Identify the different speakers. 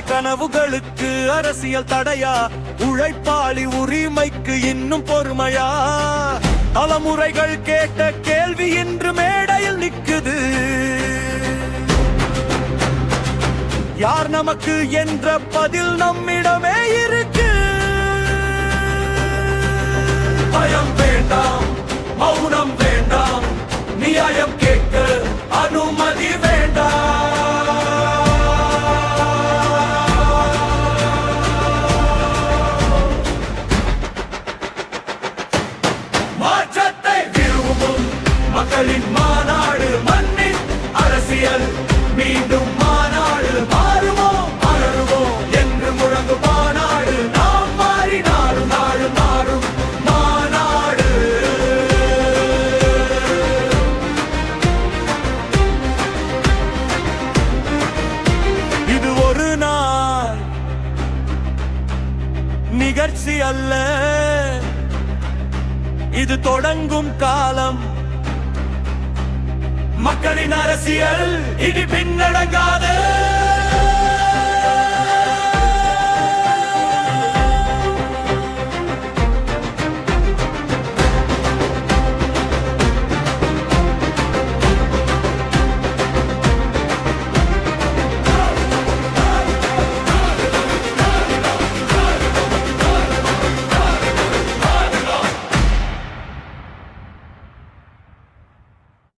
Speaker 1: கனவுகளுக்கு அரசியல் தடையா? உழைப்பாளி உரிமைக்கு இன்னும் பொறுமையா? தலைமுறைகள் கேட்ட கேள்வி இன்று மேடையில் நிக்குது யார் நமக்கு என்ற பதில் நம்மிடமே இருக்கு. மீண்டும் மாநாடு மாறுவோம் மலருமோ என்று முழங்கு மாநாடு நாம் மாறி நாடு நாடு மாறும் மாநாடு. இது ஒரு நாள் நிகழ்ச்சி அல்ல. இது தொடங்கும் காலம். மக்களின் அரசியல். இனி பின்னடங்கா